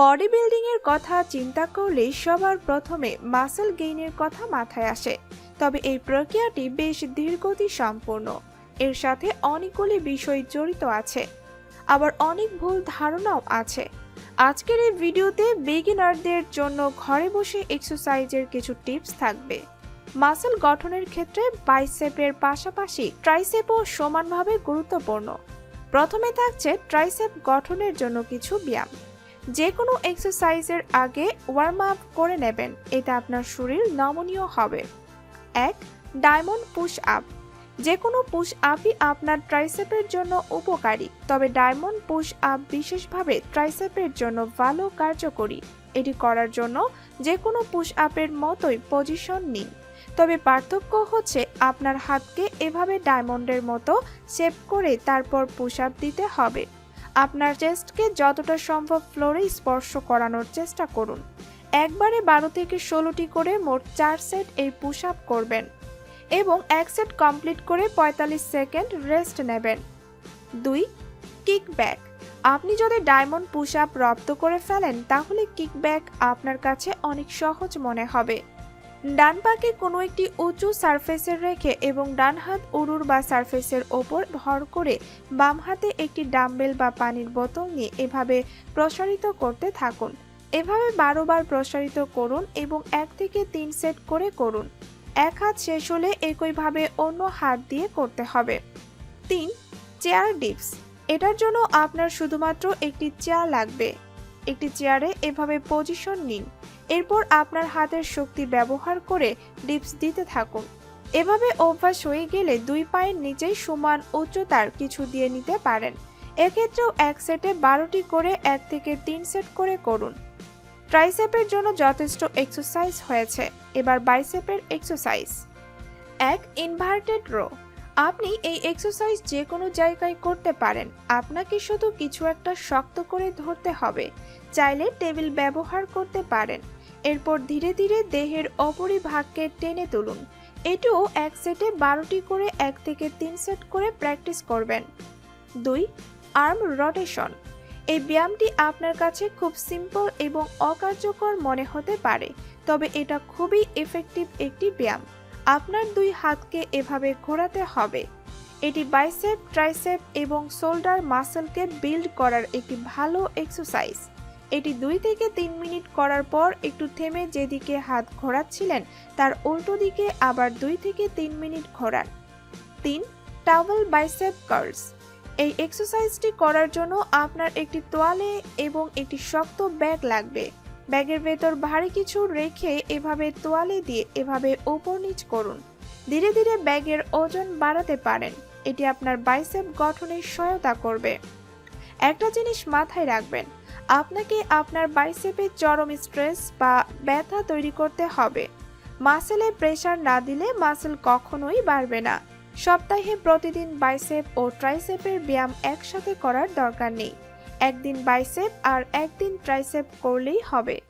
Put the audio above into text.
Body building এর কথা চিন্তা করলে সবার প্রথমে মাসেল গেইনের কথা মাথায় আসে। তবে এই প্রক্রিয়াটি বেশ ধীরগতি সম্পূর্ণ এর সাথে অনেকগুলি বিষয় জড়িত আছে। আবার অনেক ভুল ধারণাও আছে। আজকের এই ভিডিওতে বিগিনারদের জন্য ঘরে বসে এক্সারসাইজের কিছু টিপস থাকবে। মাসেল গঠনের ক্ষেত্রে বাইসেপের পাশাপাশি ট্রাইসেপও সমানভাবে গুরুত্বপূর্ণ। প্রথমে থাকছে ট্রাইসেপ গঠনের জন্য কিছু ব্যায়াম। যে কোনো এক্সারসাইজের আগে ওয়ার্ম আপ করে নেবেন। এটা আপনার শরীর নমনীয় হবে। এক ডায়মন্ড পুশ আপ যে কোনো পুশ আপই আপনার ট্রাইসেপের জন্য উপকারী, তবে ডায়মন্ড পুশ আপ বিশেষভাবে ট্রাইসেপের জন্য ভালো কার্যকরী। এটি করার জন্য যে কোনো পুশ আপের মতোই পজিশন নিন। তবে পার্থক্য হচ্ছে আপনার হাতকে এভাবে ডায়মন্ডের মতো শেপ করে তারপর পুশ আপ দিতে হবে। আপনার চেস্টকে যতটা সম্ভব ফ্লোরে স্পর্শ করানোর চেষ্টা করুন। একবারে বারো থেকে ষোলোটি করে মোট চার সেট এই পুশ আপ করবেন এবং এক সেট কমপ্লিট করে পঁয়তাল্লিশ সেকেন্ড রেস্ট নেবেন। দুই, কিক ব্যাক। আপনি যদি ডায়মন্ড পুশ আপ রপ্ত করে ফেলেন, তাহলে কিক ব্যাক আপনার কাছে অনেক সহজ মনে হবে। ডান পাকে কোনো একটি উঁচু সারফেসের রেখে এবং ডান হাত উড়ুর বা সারফেসের ওপর ভর করে বাম হাতে একটি ডাম্বেল বা পানির বোতল নিয়ে এভাবে প্রসারিত করতে থাকুন। এভাবে বারো বার প্রসারিত করুন এবং এক থেকে তিন সেট করে করুন। এক হাত শেষ হলে একইভাবে অন্য হাত দিয়ে করতে হবে। তিন চেয়ার ডিপস এটার জন্য আপনার শুধুমাত্র একটি চেয়ার লাগবে। একটি চেয়ারে এভাবে পজিশন নিন। এরপর আপনার হাতের শক্তি ব্যবহার করে ডিপস দিতে থাকুন। এভাবে অভ্যাস হয়ে গেলে দুই পায়ের নিচেই সমান উচ্চতার কিছু দিয়ে নিতে পারেন। এক্ষেত্রেও এক সেটে বারোটি করে এক থেকে তিন সেট করে করুন। ট্রাইসেপের জন্য যথেষ্ট এক্সারসাইজ হয়েছে। এবার বাইসেপের এক্সারসাইজ এক ইনভার্টেড রো আপনি এই এক্সারসাইজ যে কোনো জায়গায় করতে পারেন। আপনাকে শুধু কিছু একটা শক্ত করে ধরতে হবে। চাইলে টেবিল ব্যবহার করতে পারেন। এরপর ধীরে ধীরে দেহের অপরিভাগকে টেনে তুলুন। এটিও এক সেটে বারোটি করে এক থেকে তিন সেট করে প্র্যাকটিস করবেন। দুই, আর্ম রোটেশন। এই ব্যায়ামটি আপনার কাছে খুব সিম্পল এবং অকার্যকর মনে হতে পারে, তবে এটা খুবই এফেক্টিভ একটি ব্যায়াম। আপনার দুই হাতকে এভাবে ঘোরাতে হবে। এটি বাইসেপ ট্রাইসেপ এবং শোল্ডার মাসেলকে বিল্ড করার একটি ভালো এক্সারসাইজ এটি দুই থেকে তিন মিনিট করার পর একটু থেমে যেদিকে হাত ঘোরাচ্ছিলেন, তার উল্টো দিকে আবার দুই থেকে তিন মিনিট ঘোরান। তিন, টাওয়েল বাইসেপ কার্লস। এই এক্সারসাইজটি করার জন্য আপনার একটি তোয়ালে এবং একটি শক্ত ব্যাগ লাগবে। ব্যাগের ভেতর ভারী কিছু রেখে এভাবে তোয়ালে দিয়ে এভাবে ওপর নিচ করুন। ধীরে ধীরে ব্যাগের ওজন বাড়াতে পারেন। এটি আপনার বাইসেপ গঠনে সহায়তা করবে। একটা জিনিস মাথায় রাখবেন আপনাকে আপনার বাইসেপের চরম স্ট্রেস বা ব্যথা তৈরি করতে হবে। মাসেলে প্রেশার না দিলে মাসেল কখনোই বাড়বে না। সপ্তাহে প্রতিদিন বাইসেপ ও ট্রাইসেপের ব্যায়াম একসাথে করার দরকার নেই। একদিন বাইসেপ আর একদিন ট্রাইসেপ করলেই হবে।